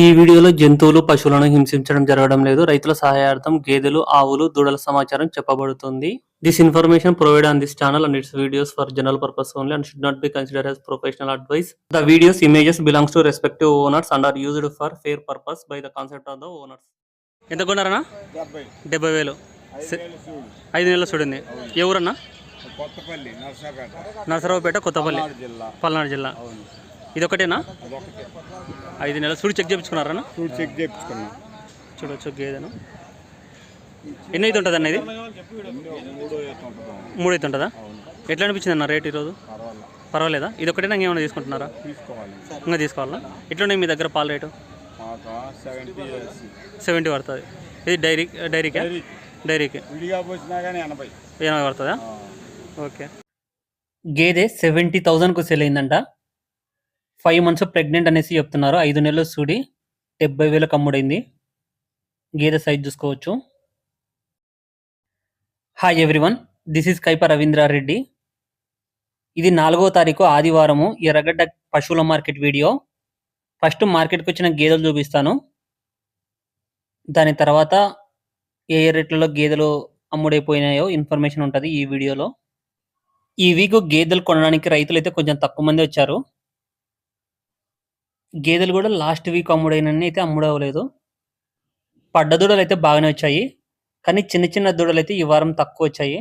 ఈ వీడియోలో జంతువులు పశువులను హింసించడం జరగడం లేదు. రైతుల సహాయార్థం గేదెలు ఆవులు దూడల సమాచారం చెప్పబడుతుంది. This information provide on this channel and its videos for general purpose only and should not be consider as professional advice the videos images belongs to respective owners and are used for fair purpose by the concept of the owners ఎంత కొన్నారన్నా? డెబ్బై. వేలు. ఐదు నెలలు చూడండి. ఎవరన్నా నర్సరావుపేట కొత్తపల్లి. పల్నాడు జిల్లా. ఇదొకటేనా? అదొకటే ఐదు నెలలు. చూడు చెక్ చేయించుకున్నారన్నా చూడు చెక్ చేయించుకున్నాం చూడొచ్చు గేదెను ఎన్ని అయితే ఉంటుంది అన్న ఇది? మూడో అయితే ఉంటుందా? ఎట్లా అనిపించింది అన్న రేట్ ఈరోజు? పర్వాలేదు? ఇది ఒకటేనా ఇంకేమైనా తీసుకుంటున్నారా? తీసుకోవాలి. ఇంకా తీసుకోవాలా? ఎట్లున్నాయి మీ దగ్గర పాల రేటు? సెవెంటీ పడుతుంది. ఇది డైరీ డైరీకే? డైరీ. డైరీకి. ఎనభై. పడుతుందా? ఓకే. గేదె సెవెంటీ థౌజండ్కు సెల్ అయిందంట. ఫైవ్ మంత్స్ ప్రెగ్నెంట్ అనేసి చెప్తున్నారు. ఐదు నెలలు సూడి డెబ్బై వేలకు అమ్ముడైంది గేదె సైజ్ చూసుకోవచ్చు. Hi everyone this is Kaipa Ravindra Reddy ఇది నాలుగో తారీఖు ఆదివారము ఎర్రగడ్డ పశువుల మార్కెట్ వీడియో. ఫస్ట్ మార్కెట్కి వచ్చిన గేదెలు చూపిస్తాను. దాని తర్వాత ఏ ఏ రేట్లలో గేదెలు అమ్ముడైపోయినాయో ఇన్ఫర్మేషన్ ఉంటుంది ఈ వీడియోలో. ఈ వీక్ గేదెలు కొనడానికి రైతులు అయితే కొంచెం తక్కువ మంది వచ్చారు. గేదెలు కూడా లాస్ట్ వీక్ అమ్ముడైనన్ని అయితే అమ్ముడవలేదు పడ్డ దూడలు అయితే బాగానే వచ్చాయి. కానీ చిన్న చిన్న దూడలు అయితే ఈ వారం తక్కువ వచ్చాయి.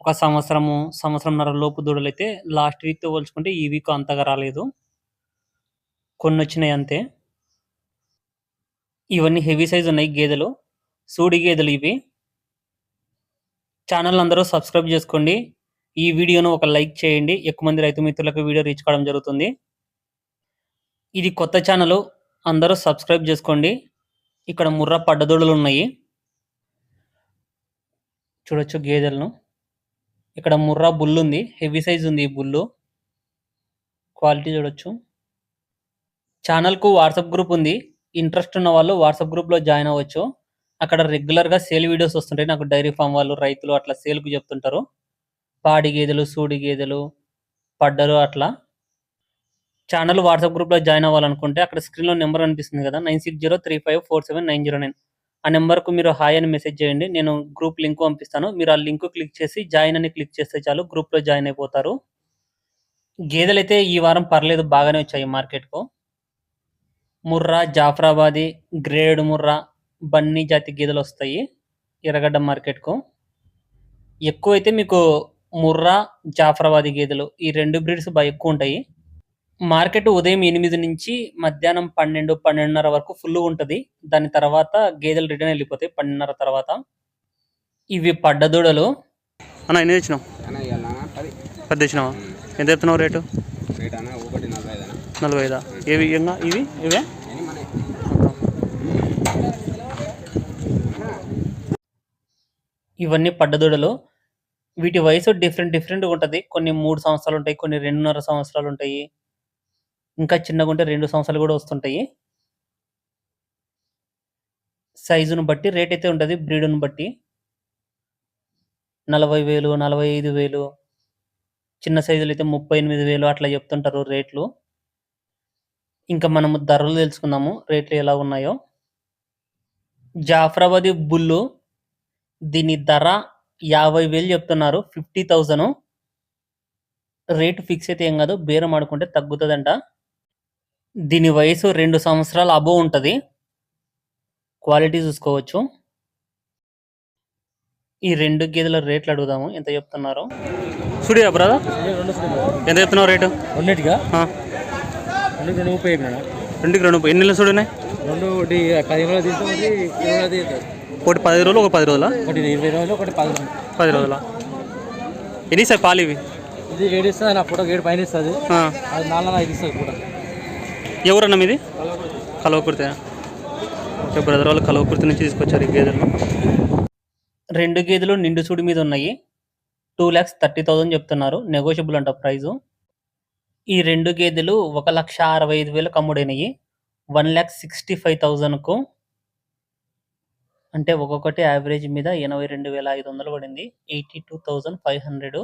ఒక సంవత్సరము సంవత్సరంన్నర లోపు దూడలు అయితే లాస్ట్ వీక్తో పోల్చుకుంటే ఈ వీక్ అంతగా రాలేదు. కొన్ని వచ్చినాయి అంతే. ఇవన్నీ హెవీ సైజ్ ఉన్నాయి గేదెలు. సూడి గేదెలు ఇవి. ఛానల్ అందరూ సబ్స్క్రైబ్ చేసుకోండి. ఈ వీడియోను ఒక లైక్ చేయండి. ఎక్కువ మంది రైతు మిత్రులకు వీడియో రీచ్ కావడం జరుగుతుంది. ఇది కొత్త ఛానల్ అందరూ సబ్స్క్రైబ్ చేసుకోండి. ఇక్కడ ముర్రా పడ్డదోడులు ఉన్నాయి. చూడొచ్చు గేదెలను. ఇక్కడ ముర్రా బుల్ ఉంది. హెవీ సైజ్ ఉంది ఈ బుల్లు. క్వాలిటీ చూడొచ్చు. ఛానల్కు వాట్సాప్ గ్రూప్ ఉంది. ఇంట్రెస్ట్ ఉన్న వాళ్ళు వాట్సాప్ గ్రూప్లో జాయిన్ అవ్వచ్చు. అక్కడ రెగ్యులర్గా సేల్ వీడియోస్ వస్తుంటాయి. నాకు డైరీ ఫామ్ వాళ్ళు రైతులు అట్లా సేల్కు చెప్తుంటారు. పాడి గేదెలు సూడి గేదెలు పడ్డరు అట్లా. ఛానల్ వాట్సాప్ గ్రూప్లో జాయిన్ అవ్వాలనుకుంటే అక్కడ స్క్రీన్లో నెంబర్ అనిపిస్తుంది కదా nine six zero three five four seven nine zero nine. ఆ నెంబర్కు మీరు హాయ్ అని మెసేజ్ చేయండి నేను గ్రూప్ లింక్ పంపిస్తాను. మీరు ఆ లింక్ క్లిక్ చేసి జాయిన్ అని క్లిక్ చేస్తే చాలు గ్రూప్లో జాయిన్ అయిపోతారు. గేదెలు అయితే ఈ వారం పర్లేదు బాగానే వచ్చాయి మార్కెట్కు. ముర్రా జాఫరాబాది గ్రేడ్ ముర్రా బన్నీ జాతి గేదెలు వస్తాయి ఎర్రగడ్డ మార్కెట్కు. ఎక్కువైతే మీకు ముర్రా జాఫరాబాది గేదెలు ఈ రెండు బ్రీడ్స్ బాగా ఎక్కువ ఉంటాయి. మార్కెట్ ఉదయం ఎనిమిది నుంచి మధ్యాహ్నం పన్నెండు పన్నెండున్నర వరకు ఫుల్ ఉంటుంది. దాని తర్వాత గేదెలు రిటర్న్ వెళ్ళిపోతాయి పన్నెండున్నర తర్వాత. ఇవి పడ్డ దూడలు. అన్న ఎన్ని తెచ్చినావు? పది. ఎంత చెప్తున్నావు రేటు? నలభై ఐదు ఏవి ఇవి ఇవే? ఇవన్నీ పడ్డదూడలు వీటి వయసు డిఫరెంట్ డిఫరెంట్ ఉంటుంది. కొన్ని మూడు సంవత్సరాలు ఉంటాయి కొన్ని రెండున్నర సంవత్సరాలు ఉంటాయి. ఇంకా చిన్నగా ఉంటే రెండు సంవత్సరాలు కూడా వస్తుంటాయి. సైజును బట్టి రేట్ అయితే ఉంటుంది బ్రీడును బట్టి. నలభై వేలు నలభై ఐదు వేలు చిన్న సైజులు అయితే ముప్పై ఎనిమిది వేలు అట్లా చెప్తుంటారు రేట్లు. ఇంకా మనము ధరలు తెలుసుకుందాము రేట్లు ఎలా ఉన్నాయో. జాఫరాబాదీ బుల్లు దీని ధర యాభై వేలు చెప్తున్నారు ఫిఫ్టీ థౌజండ్. రేటు ఫిక్స్ అయితే ఏం కాదు బేరం ఆడుకుంటే తగ్గుతుందంట. దీని వయసు రెండు సంవత్సరాల అబో ఉంటుంది. క్వాలిటీ చూసుకోవచ్చు. ఈ రెండు గేదెల రేట్లు అడుగుదాము. ఎంత చెప్తున్నారు? Studio brother? ఎంత చెప్తున్నావు రేటు? రెండింటిగా రెండు ముప్పై రెండుకి రెండు ఎన్ని నెలలు చూడు ఉన్నాయి రెండు ఒకటి పదిహేను రోజులు ఒకటి పది రోజులు ఒక పది రోజులా? ఒకటి ఇరవై రోజులు ఒకటి పది రోజులు. పది రోజులా? ఎన్ని సార్ పాలు ఇవి? ఇది ఏడు ఇస్తుంది నా ఫోటో ఏడు పైన ఇస్తుంది. అది నాలుగు ఐదు ఇస్తుంది కూడా ఎవరన్నా మీది? కలవకుర్తి. ఓకే బ్రదర్ వాళ్ళు కలవకుర్తి నుంచి తీసుకొచ్చారు ఈ గేదెలు. రెండు గేదెలు నిండు సూడి మీద ఉన్నాయి. టూ ల్యాక్స్ థర్టీ థౌజండ్ చెప్తున్నారు. నెగోషియబుల్ అంట ప్రైజు ఈ రెండు గేదెలు ఒక లక్ష అరవై ఐదు వేలకు అమ్ముడైనవి వన్ ల్యాక్ సిక్స్టీ ఫైవ్ థౌజండ్కు అంటే ఒక్కొక్కటి యావరేజ్ మీద ఎనభై రెండు వేల ఐదు వందలు పడింది. Eighty two thousand five hundred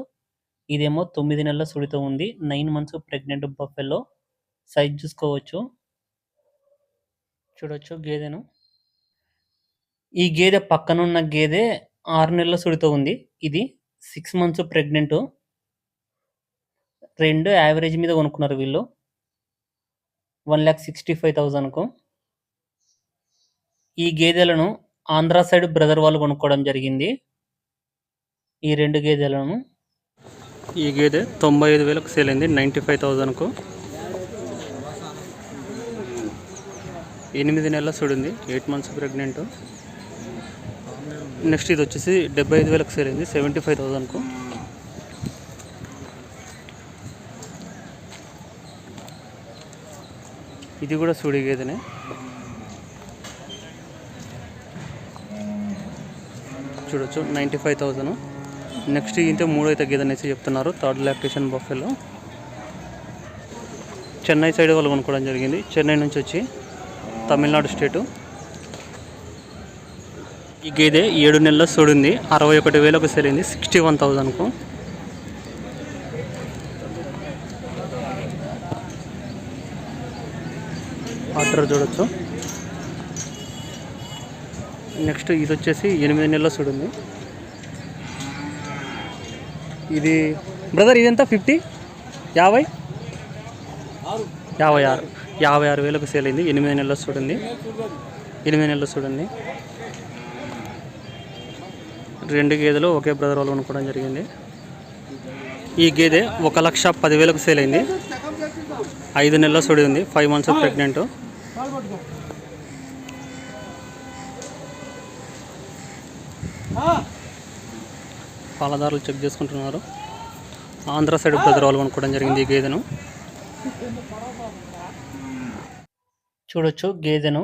ఇదేమో తొమ్మిది నెలల సుడితో ఉంది. Nine months pregnant buffalo size చూసుకోవచ్చు చూడొచ్చు గేదెను. ఈ గేదె పక్కనున్న గేదె ఆరు నెలల సుడితో ఉంది. ఇది సిక్స్ మంత్స్ ప్రెగ్నెంటు. రెండు యావరేజ్ మీద కొనుక్కున్నారు వీళ్ళు. 1,65,000కు. ఈ గేదెలను ఆంధ్ర సైడ్ బ్రదర్ వాళ్ళు కొనుక్కోవడం జరిగింది. ఈ రెండు గేదెలను. ఈ గేదె 95,000కు సేల్ అయింది. 95,000కు. ఎనిమిది నెలల సుడుంది. 8 మంత్స్ ప్రెగ్నెంటు. నెక్స్ట్ ఇది వచ్చేసి 75,000కు సేల్ అయింది. 75,000కు. ఇది కూడా సూడి గేదెనే. చూడొచ్చు 95,000. నెక్స్ట్ ఇంతే మూడో అయితే గేదె అనేసి చెప్తున్నారు. Third lactation buffalo. Chennai side వాళ్ళు కొనుక్కోవడం జరిగింది. చెన్నై నుంచి వచ్చి తమిళనాడు స్టేటు. ఈ గేదె ఏడు నెలల సోడింది అరవై ఒకటి వేలకు సెలింది సిక్స్టీ వన్ థౌజండ్కు ఆర్డర్ చూడొచ్చు. నెక్స్ట్ ఇది వచ్చేసి ఎనిమిది నెలల సోడింది. ఇది బ్రదర్ ఇదెంత? ఫిఫ్టీ? యాభై? యాభై ఆరు. యాభై ఆరు వేలకు సేల్ అయింది. 8 నెలల సుడుంది. 8 నెలల చూడండి రెండు గేదెలు ఒకే బ్రదర్ వాళ్ళు కొనుక్కోవడం జరిగింది. ఈ గేదె 1,10,000కు సేల్ అయింది. ఐదు నెలల సుడి ఉంది. 5 మంత్స్ ప్రెగ్నెంట్. పాలదారులు చెక్ చేసుకుంటున్నారు. ఆంధ్ర సైడ్ బ్రదర్ వాళ్ళు కొనుక్కోవడం జరిగింది ఈ గేదెను. చూడొచ్చు గేదెను.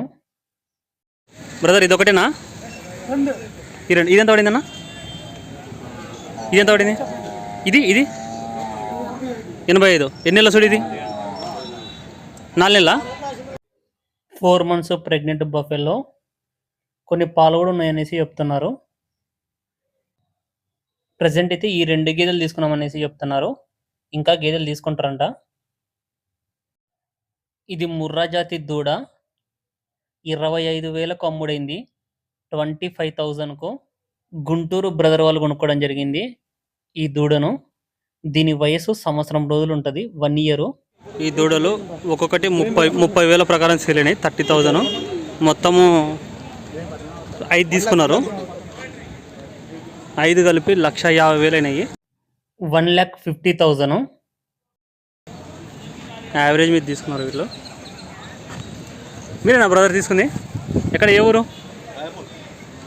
బ్రదర్ ఇది ఒకటేనా? రెండు ఇదెంత పడిందన్న? ఇదెంత పడింది? ఇది ఇది 85 ఎన్ని నెలల సుడి ఇది? 4 నెలల? 4 మంత్స్ ప్రెగ్నెంట్ బఫెలో కొన్ని పాలు కూడా ఉన్నాయనేసి చెప్తున్నారు. ప్రెజెంట్ అయితే ఈ 2 గేదెలు తీసుకున్నామనేసి చెప్తున్నారు. ఇంకా గేదెలు తీసుకుంటారంట. ఇది ముర్రా జాతి దూడ. 25,000కు అమ్ముడైంది. 25,000కు. గుంటూరు బ్రదర్ వాళ్ళు కొనుక్కోవడం జరిగింది. ఈ దూడను. దీని వయస్సు సంవత్సరం రోజులు ఉంటది. 1 ఇయరు. ఈ దూడలు ఒక్కొక్కటి 30 30,000 ప్రకారం సేల్ అయినాయి. 30,000 మొత్తము 5 తీసుకున్నారు. 5 కలిపి 1,50,000 అయినాయి. 1,50,000 యావరేజ్ మీద తీసుకున్నారు వీళ్ళు. మీరేనా బ్రదర్ తీసుకుంది? ఎక్కడ ఏ ఊరు?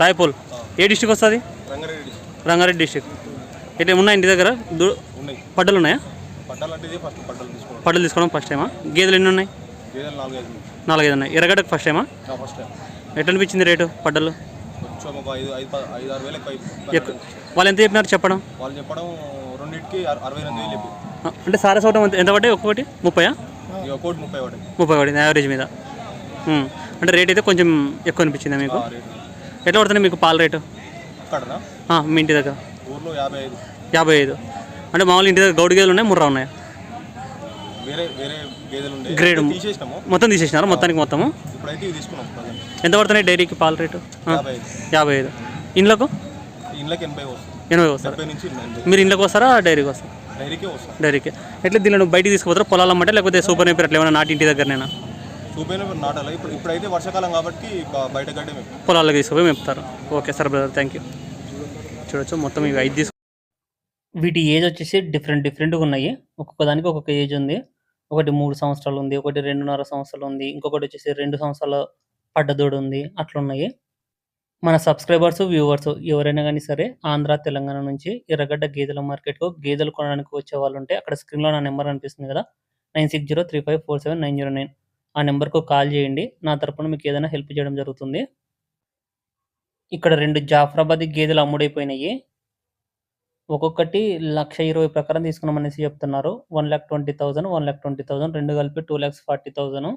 రాయపూల్. ఏ డిస్ట్రిక్ట్ వస్తుంది? రంగారెడ్డి రంగారెడ్డి డిస్ట్రిక్ట్. ఇట్లా ఉన్నాయి ఇంటి దగ్గర పడ్డలు ఉన్నాయా? పడ్డాలు తీసుకోవడం ఫస్ట్ టైమా? గేదెలు ఎన్ని ఉన్నాయి? నాలుగైదు ఉన్నాయి. ఎర్రగడ్డకు ఫస్ట్ టైమా? ఎట్లా అనిపించింది రేటు పడ్డలు? వాళ్ళు ఎంత చెప్పినారు చెప్పడం? వాళ్ళు చెప్పడం రెండింటికి అర- అరవై ఎనిమిది వేలు అంటే సారా సౌటం ఎంత- పడ్డాయి ఒక్కొక్కటి? ముప్పయా? ఇక కోటి ముప్పై ఒకటి ముప్పై పడింది యావరేజ్ మీద. అంటే రేట్ అయితే కొంచెం ఎక్కువ అనిపించిందా మీకు? ఎట్లా పడుతుంది మీకు పాల రేటు? మీ ఇంటి దగ్గర. ఊర్లో యాభై ఐదు. యాభై ఐదు. అంటే మామూలు ఇంటి దగ్గర గౌడు గేదెలు ఉన్నాయి ముర్రా ఉన్నాయా? గ్రేడ్ మొత్తం తీసేసినారా? మొత్తానికి మొత్తము? ఎంత పడుతున్నాయి డైరీకి పాల రేటు యాభై ఐదు. ఇండ్లకు? ఎనభై వస్తారు? మీరు ఇండ్లకు వస్తారా డైరీకి వస్తారా? డైరీకే వస్తుంది. డైరీకి. ఎట్లా దీనిలో బయటికి తీసుకుపోతారా? పొలాలు అమ్మంటే లేకపోతే సూపర్ నేపర్ అట్లా ఏమైనా నాటి ఇంటి దగ్గరనేనా చూపైన నాటాలి? ఇప్పుడు ఇప్పుడైతే వర్షాకాలం కాబట్టి బయట గడ్డే మేము పొలాలకు తీసుకుపోయి మెప్పుతారు okay sir brother thank you చూడొచ్చు మొత్తం ఇవి ఐదు తీసుకు వీటి ఏజ్ వచ్చేసి డిఫరెంట్ డిఫరెంట్గా ఉన్నాయి. ఒక్కొక్క దానికి ఒక్కొక్క ఏజ్ ఉంది. ఒకటి మూడు సంవత్సరాలు ఉంది ఒకటి రెండున్నర సంవత్సరాలు ఉంది ఇంకొకటి వచ్చేసి రెండు సంవత్సరాల పడ్డదోడు ఉంది. అట్లా ఉన్నాయి మన సబ్స్క్రైబర్స్ వ్యూవర్స్ ఎవరైనా కానీ సరే ఆంధ్ర తెలంగాణ నుంచి ఎర్రగడ్డ గేదెల మార్కెట్కు గేదెలు కొనడానికి వచ్చే వాళ్ళు ఉంటే అక్కడ స్క్రీన్లో నా నెంబర్ అనిపిస్తుంది కదా nine six zero three five four seven nine zero nine. ఆ నెంబర్కు కాల్ చేయండి నా తరపున మీకు ఏదైనా హెల్ప్ చేయడం జరుగుతుంది. ఇక్కడ రెండు జాఫరాబాద్ గేదెలు అమ్ముడైపోయినాయి. ఒక్కొక్కటి లక్ష ఇరవై ప్రకారం తీసుకున్నాం అనేసి చెప్తున్నారు. One lakh twenty thousand one lakh twenty thousand రెండు కలిపి టూ ల్యాక్స్ ఫార్టీ థౌసండ్.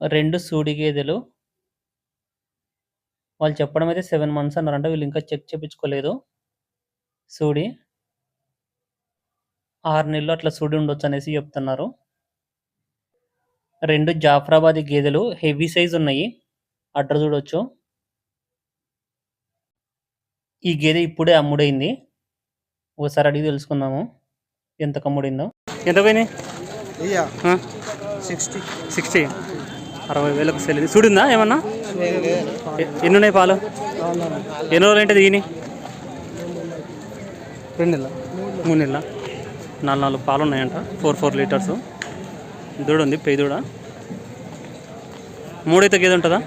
రెండు సూడి గేదెలు వాళ్ళు చెప్పడం అయితే సెవెన్ మంత్స్ అన్నారంట. వీళ్ళు ఇంకా చెక్ చేయించుకోలేదు సూడి. ఆరు నెలలు అట్లా సూడి ఉండొచ్చు అనేసి చెప్తున్నారు. రెండు జాఫ్రాబాదీ గేదెలు హెవీ సైజ్ ఉన్నాయి. అడ్ర చూడొచ్చు. ఈ గేదె ఇప్పుడే అమ్ముడైంది. ఒకసారి అడిగి తెలుసుకుందాము. ఎంత అమ్ముడైందో ఎంత పోయినాయి? సిక్స్టీ సిక్స్టీ అరవై వేలకు సెల్ చూడిందా ఏమన్నా? ఎన్ని ఉన్నాయి పాలు? ఎన్ని రోజులు అంటే దిగినాయి రెండు నెలల మూడు నెలల నాలుగు నాలుగు పాలు ఉన్నాయంట. Four four litres. దూడ ఉంది పెయ్యి దూడ. మూడైతే గేదె ఉంటుందా?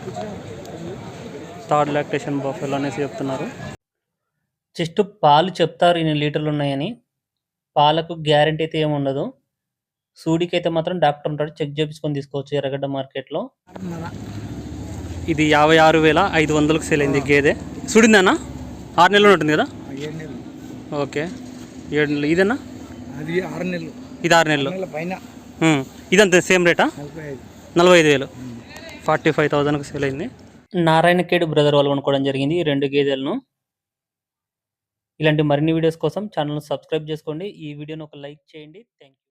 థర్డ్ లాక్టేషన్ బఫెల్ అనేసి చెప్తున్నారు. జస్ట్ పాలు చెప్తారు ఇన్ని లీటర్లు ఉన్నాయని. పాలకు గ్యారంటీ అయితే ఏమి ఉండదు. సూడికి అయితే మాత్రం డాక్టర్ ఉంటాడు చెక్ చేపించుకొని తీసుకోవచ్చు ఎర్రగడ్డ మార్కెట్లో. ఇది యాభై ఆరు వేల ఐదు వందలకు సేల్ అయింది గేదె. సుడిందన్నా ఆరు నెలలు ఉంటుంది కదా? ఏడు నెలలు. ఓకే. ఏడు నెలలు. ఇదేనా అది ఆరు నెలలు. ఇది ఆరు నెలలు. ఇదంతే సేమ్ రేటా నలభై ఐదు. వేలు. ఫార్టీ ఫైవ్ థౌజండ్కి సేల్ అయింది. నారాయణఖేడ్ బ్రదర్ వాళ్ళు కొనుక్కోవడం జరిగింది ఈ రెండు గేదెలను. ఇలాంటి మరిన్ని వీడియోస్ కోసం ఛానల్ సబ్స్క్రైబ్ చేసుకోండి. ఈ వీడియోని ఒక లైక్ చేయండి. Thank you